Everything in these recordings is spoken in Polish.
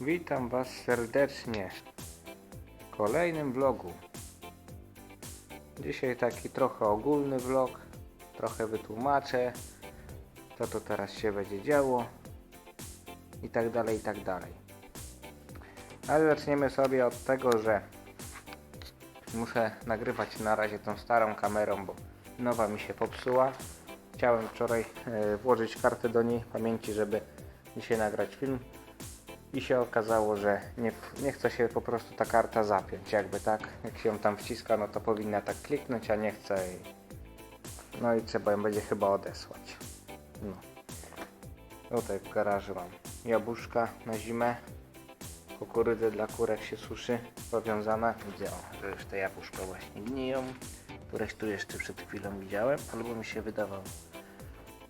Witam Was serdecznie w kolejnym vlogu. Dzisiaj taki trochę ogólny vlog, trochę wytłumaczę, co to teraz się będzie działo i tak dalej, i tak dalej. Ale zaczniemy sobie od tego, że muszę nagrywać na razie tą starą kamerą, bo nowa mi się popsuła. Chciałem wczoraj e, włożyć kartę do niej pamięci, żeby dzisiaj nagrać film i się okazało, że nie, nie chce się po prostu ta karta zapiąć, jakby tak, jak się ją tam wciska, no to powinna tak kliknąć, a nie chce i no i trzeba ją będzie chyba odesłać. No. Tutaj w garażu mam jabłuszka na zimę, kukurydzę dla kurek się suszy, powiązana, widzę, że już te jabłuszka właśnie gniją, któreś tu jeszcze przed chwilą widziałem, albo mi się wydawało.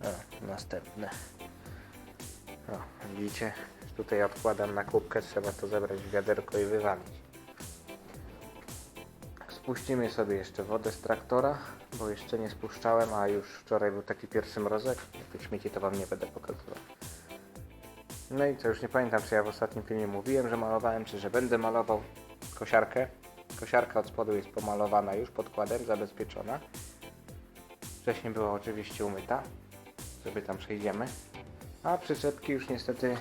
O, następne. O, widzicie? Tutaj odkładam na kubkę, trzeba to zebrać w wiaderko i wywalić. Spuścimy sobie jeszcze wodę z traktora, bo jeszcze nie spuszczałem, a już wczoraj był taki pierwszy mrozek. Tych śmieci to wam nie będę pokazywał. No i co, już nie pamiętam, czy ja w ostatnim filmie mówiłem, że malowałem, czy że będę malował kosiarkę. Kosiarka od spodu jest pomalowana już podkładem, zabezpieczona. Wcześniej była oczywiście umyta, sobie tam przejdziemy. A przyczepki już niestety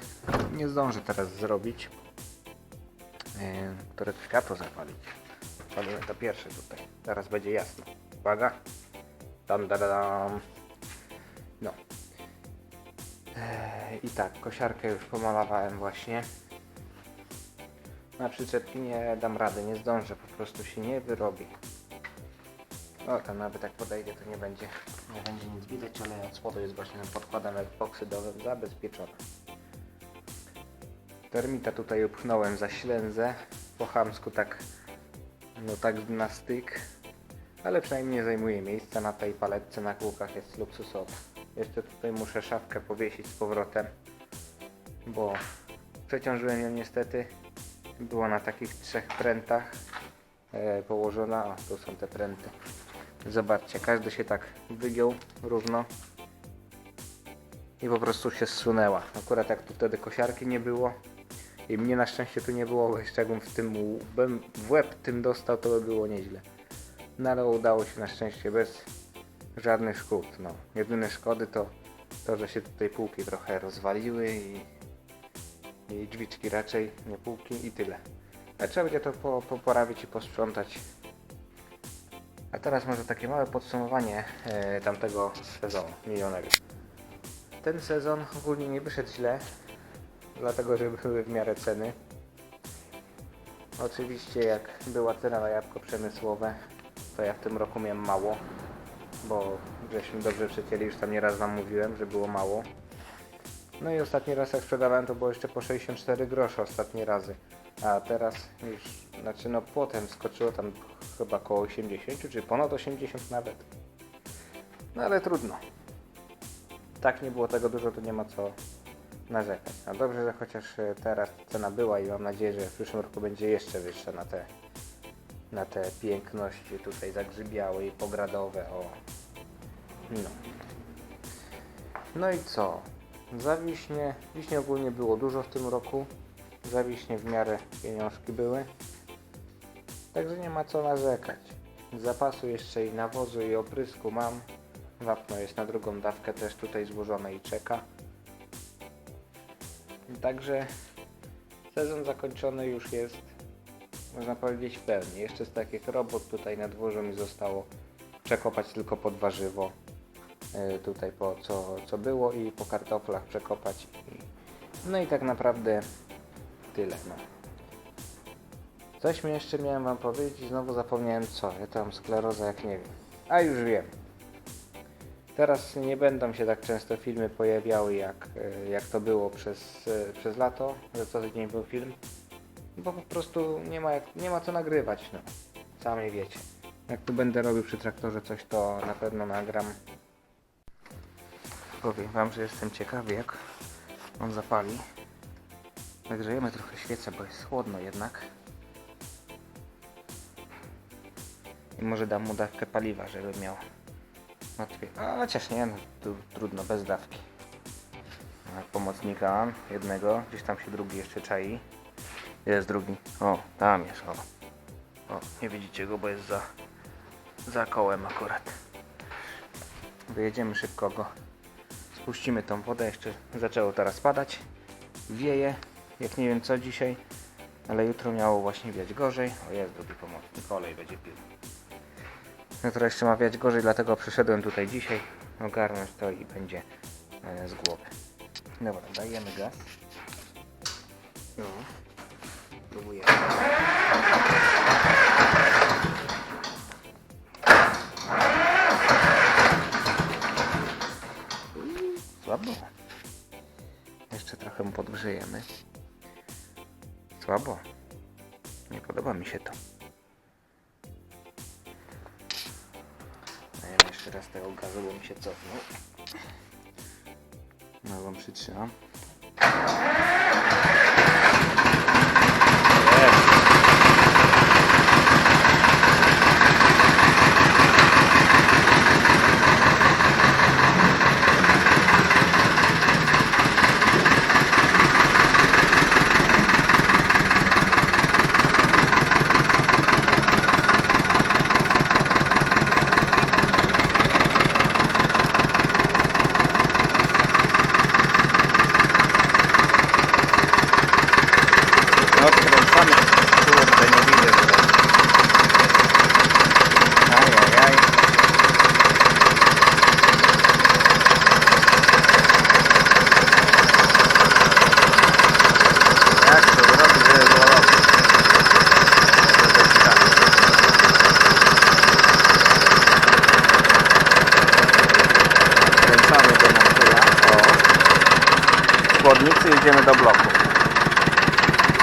nie zdążę teraz zrobić. Yy, które światło zapalić. Palimy to pierwsze tutaj. Teraz będzie jasno. Uwaga. Dam, dam, dam. No. Eee, I tak, kosiarkę już pomalowałem właśnie. Na przyczepki nie dam rady, nie zdążę, po prostu się nie wyrobi. O, tam nawet jak podejdzie, to nie będzie, nie będzie nic widać, ale od spodu jest właśnie podkładem epoksydowym zabezpieczone. Termita tutaj upchnąłem za ślęzę, po chamsku tak, no tak na styk, ale przynajmniej nie zajmuje miejsca na tej paletce na kółkach, jest luksusowa. Jeszcze tutaj muszę szafkę powiesić z powrotem, bo przeciążyłem ją niestety, była na takich trzech prętach e, położona, o tu są te pręty. Zobaczcie, każdy się tak wygiął równo i po prostu się zsunęła. Akurat jak tu wtedy kosiarki nie było i mnie na szczęście tu nie było, bo jeszcze jakbym w tym łbem, w łeb tym dostał, to by było nieźle. No ale udało się na szczęście bez żadnych szkód. No. Jedyne szkody to to, że się tutaj półki trochę rozwaliły i, i drzwiczki raczej, nie półki i tyle. Ale trzeba będzie to po, poprawić i posprzątać a teraz może takie małe podsumowanie e, tamtego sezonu minionego. Ten sezon ogólnie nie wyszedł źle, dlatego że były w miarę ceny. Oczywiście jak była cena na jabłko przemysłowe, to ja w tym roku miałem mało, bo żeśmy dobrze przecięli, już tam nieraz wam mówiłem, że było mało. No i ostatni raz jak sprzedawałem to było jeszcze po 64 grosze ostatnie razy. A teraz już, znaczy no potem skoczyło tam chyba koło 80, czy ponad 80 nawet. No ale trudno. Tak nie było tego dużo, to nie ma co narzekać. A dobrze, że chociaż e, teraz cena była i mam nadzieję, że w przyszłym roku będzie jeszcze wyższa na te, na te piękności tutaj zagrzybiałe i pogradowe. O. No. No i co? Za wiśnie, ogólnie było dużo w tym roku. Za wiśnie w miarę pieniążki były. Także nie ma co narzekać. Zapasu jeszcze i nawozu i oprysku mam. Wapno jest na drugą dawkę też tutaj złożone i czeka. Także sezon zakończony już jest, można powiedzieć w pełni. Jeszcze z takich robót tutaj na dworzu mi zostało przekopać tylko pod warzywo. Yy, tutaj po co, co było i po kartoflach przekopać. No i tak naprawdę tyle. No. Coś mi jeszcze miałem wam powiedzieć i znowu zapomniałem co. Ja tam skleroza jak nie wiem. A już wiem. Teraz nie będą się tak często filmy pojawiały jak, e, jak to było przez, e, przez lato, że co tydzień był film. Bo po prostu nie ma, jak, nie ma co nagrywać, no. Sami wiecie. Jak tu będę robił przy traktorze coś, to na pewno nagram. Powiem wam, że jestem ciekawy jak on zapali. Nagrzejemy trochę świecę, bo jest chłodno jednak. Może dam mu dawkę paliwa, żeby miał. A chociaż nie, no tu trudno, bez dawki. pomocnika jednego, gdzieś tam się drugi jeszcze czai. Jest drugi. O, tam jest, o. O, nie widzicie go, bo jest za, za kołem akurat. Wyjedziemy szybko go. Spuścimy tą wodę, jeszcze zaczęło teraz padać. Wieje, jak nie wiem co dzisiaj, ale jutro miało właśnie wiać gorzej. O, jest drugi pomocnik, olej będzie pił. Jutro jeszcze ma wiać gorzej, dlatego przyszedłem tutaj dzisiaj ogarnąć to i będzie e, z głowy. Dobra, dajemy gaz. No. Próbujemy. Słabo. Jeszcze trochę podgrzejemy. Słabo. Nie podoba mi się to. Jeszcze raz tego gazu, bo mi się cofnął. Nogą przytrzymam. Jest. No, kręcamy. Kurde, nie widzę tutaj. Ajajaj. Jak to zrobić, żeby było dobrze? To jest tak. Kręcamy go na tyle. O. Chłodnicy idziemy do bloku.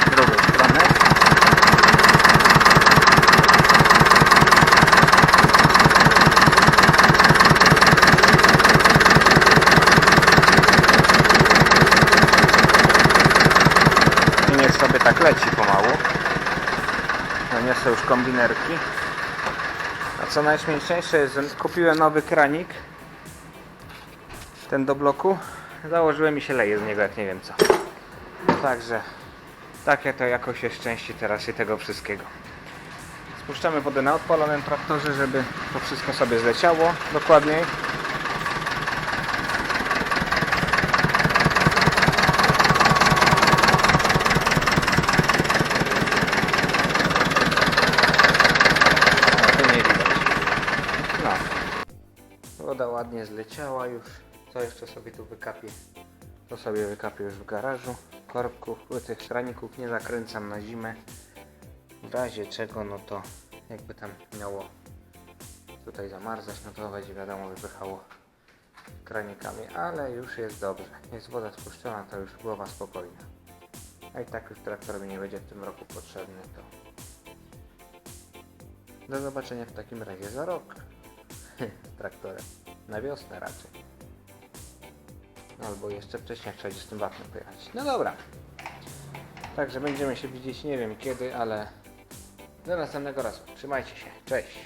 Z drugiej strony. I niech sobie tak leci pomału. Zaniosę już kombinerki. A co najśmieszniejsze jest, że kupiłem nowy kranik. Ten do bloku. Założyłem i się leje z niego jak nie wiem co. Także takie to jakoś jest części teraz i tego wszystkiego. Spuszczamy wodę na odpalonym traktorze, żeby to wszystko sobie zleciało dokładniej. No. No. Woda ładnie zleciała już. Co jeszcze sobie tu wykapię? To sobie wykapię już w garażu. Korbków, tych kraników nie zakręcam na zimę. W razie czego, no to jakby tam miało tutaj zamarzać, no to będzie wiadomo wypychało kranikami, ale już jest dobrze. Jest woda spuszczona, to już głowa spokojna. A i tak już traktor mi nie będzie w tym roku potrzebny, to do zobaczenia w takim razie za rok z traktorem. Na wiosnę raczej. Albo jeszcze wcześniej, jak trzeba z tym wapnem pojechać. No dobra. Także będziemy się widzieć nie wiem kiedy, ale do następnego razu. Trzymajcie się. Cześć.